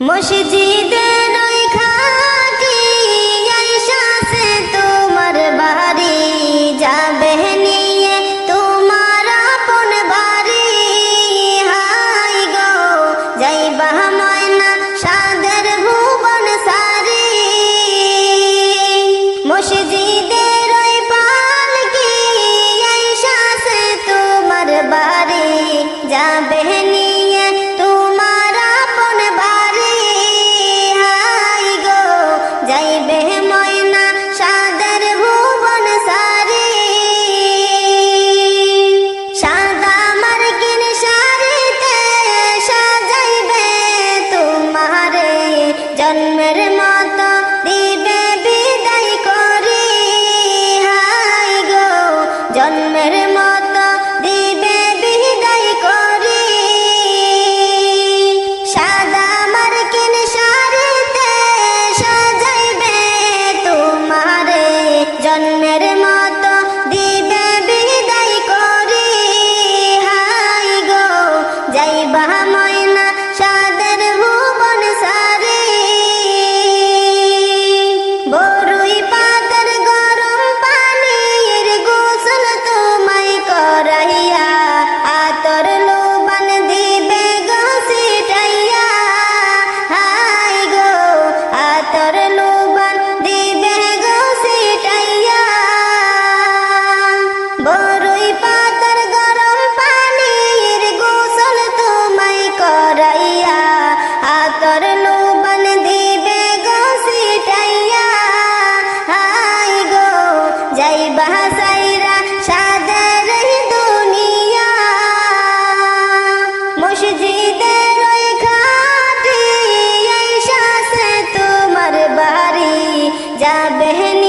মসজিদের पहने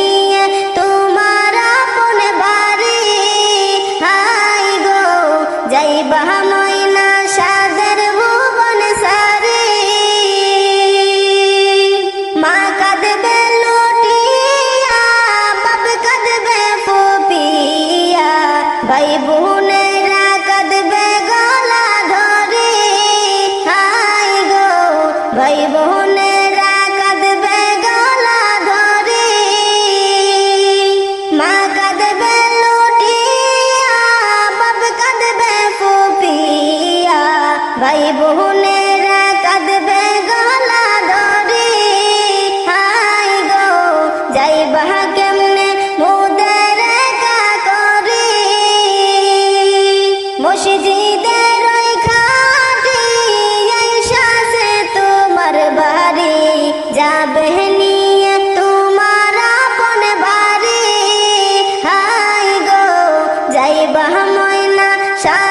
Chao.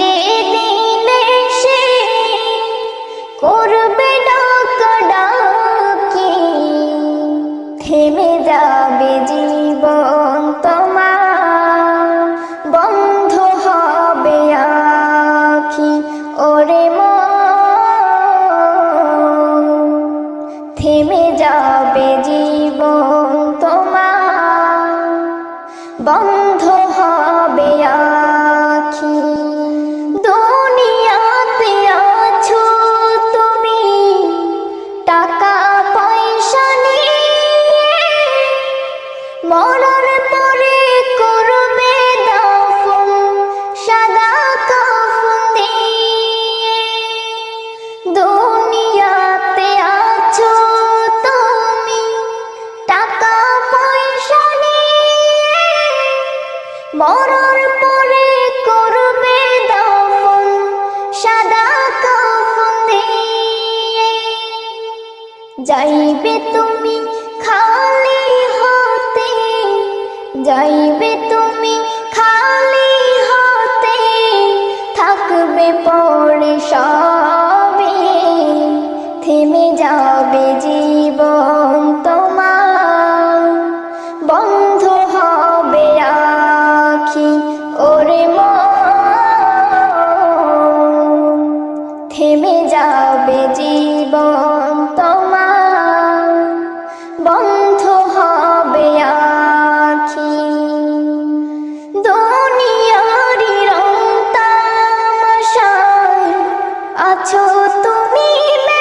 যে মনে সব ちょっと見る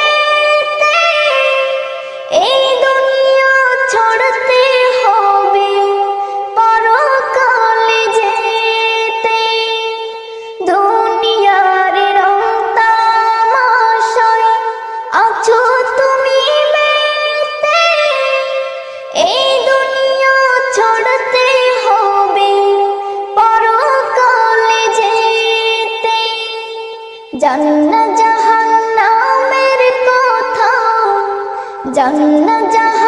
江南江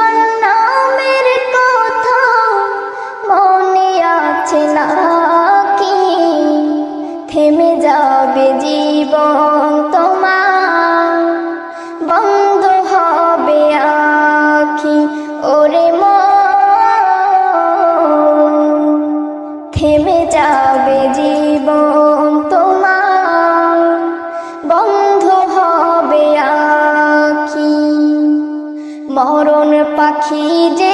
মরণ পাখি যে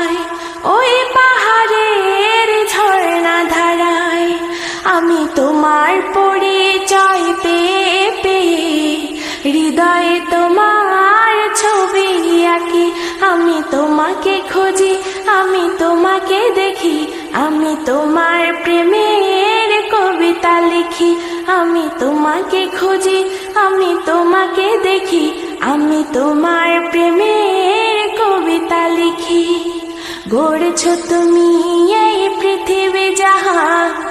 তোমার পরিচয় পেয়ে হৃদয়ে তোমার ছবি আঁকি। আমি তোমাকে খুঁজি, আমি তোমাকে দেখি। আমি তোমার প্রেমের কবিতা লিখি। আমি তোমাকে খুঁজি, আমি তোমাকে দেখি। আমি তোমার প্রেমের কবিতা লিখি। গড়েছ তুমি এই পৃথিবী জাহান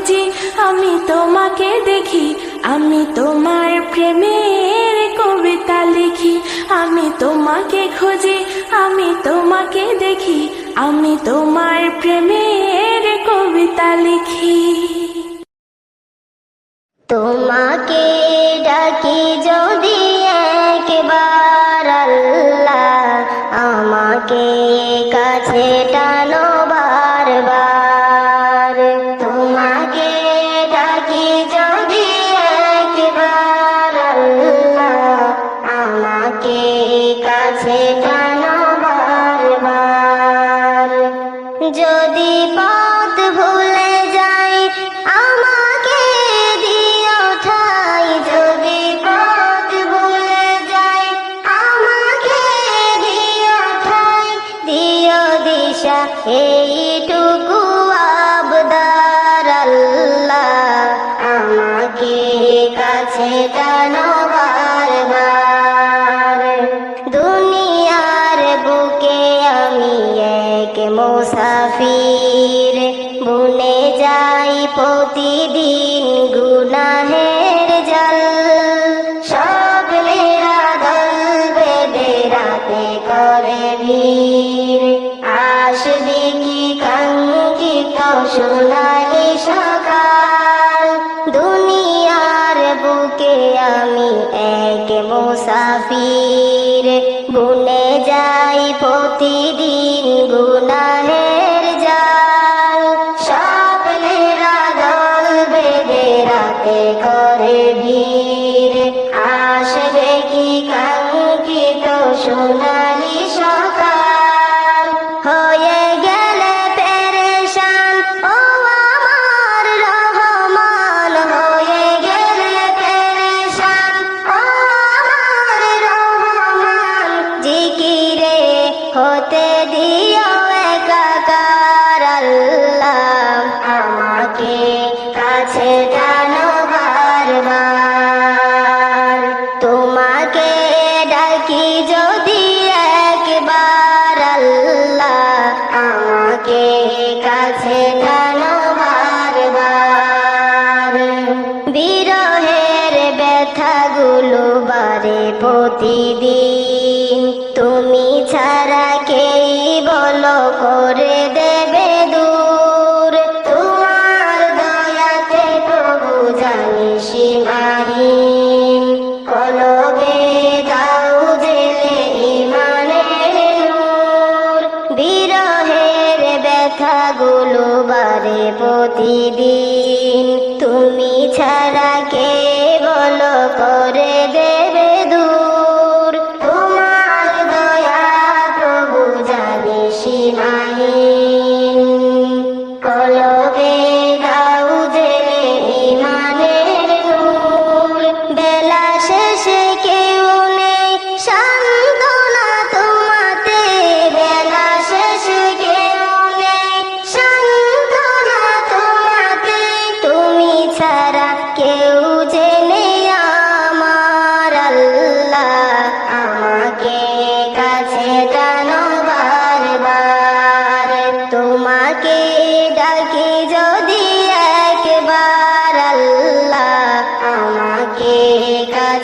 খুঁজি আমি তোমাকে দেখি, আমি তোমার প্রেমের কবিতা লিখি। আমি তোমাকে খুঁজি, আমি তোমাকে দেখি, আমি তোমার প্রেমের কবিতা লিখি। তোমাকে ডাকি যদি যদি পথ মোসাফির বুনে যাই প্রতিদিন গুনাহের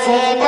for